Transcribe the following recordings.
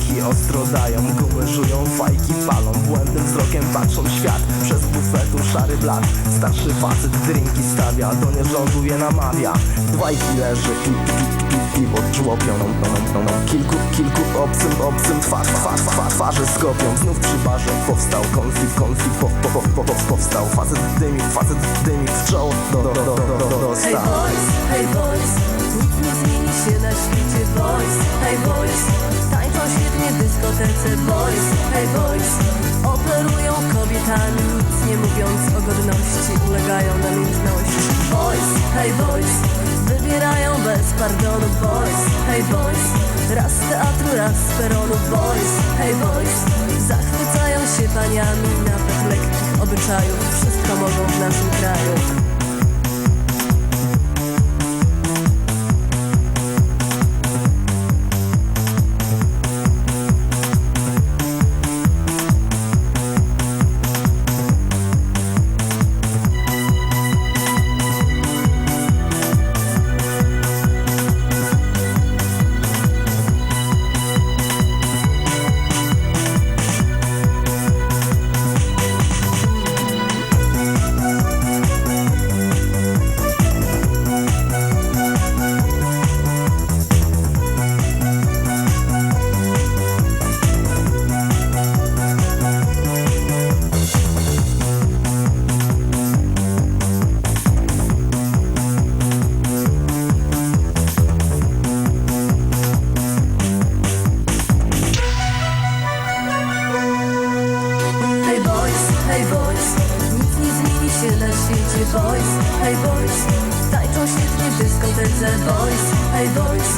Panienki ostro dają, gumy żują, fajki palą Błędnym wzrokiem patrzą świat. Przez bufetu szary blat Starszy facet drinki stawia Do nierządu je namawia. Dwaj killerzy pi, pi, pi, pi, piwo żłopią no, no, no, no. Kilku, kilku obcym, obcym twarz, twarz, twarz, twarzy skopią Znów przy barze powstał konflikt, konflikt po, po, po, po, po, powstał. Facet dymik, facet dymik w czoło. Do, do, do, do, do, do, Hej dostał boys, hej boys Nic nie zmieni się na świecie. Boys Hej boys Tańczą świetnie w dyskotece boys Hej boys Operują kobietami Nic nie mówiąc o godności Ulegają namiętności Boys, hej boys Wybierają bez pardonu. Boys Hej boys Raz z teatru, raz z peronu. Boys Hej boys Zachwycają się paniami Nawet lekkich obyczajów. Wszystko mogą w naszym kraju na świecie boys Hej boys Tańczą świetnie w dyskotece boys Hej boys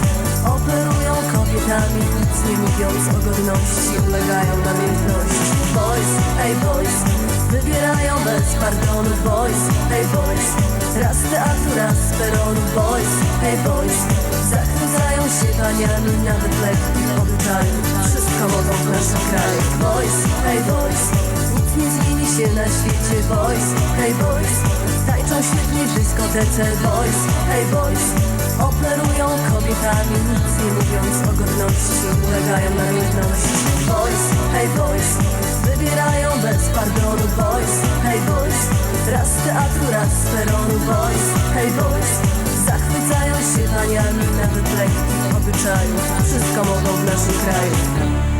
Operują kobietami Nic nie mówiąc o godności Ulegają namiętności Boys, hej boys Wybierają bez pardonu. Boys Hej boys Raz z teatru, raz z peronu. Boys Hej boys Zachwycają się paniami Nawet lekkich obyczajów Wszystko mogą w naszym kraju. Boys, hej boys Nic nie zmieni się na świecie. Boys Świetnie w dyskotece boys Hej boys. Operują kobietami Nic nie mówiąc o godności. Ulegają namiętności Boys, hej boys. Wybierają bez pardonu boys. Hej boys. Raz z teatru, raz z peronu boys. Hej boys. Zachwycają się paniami Nawet lekkich obyczajów Wszystko mogą w naszym kraju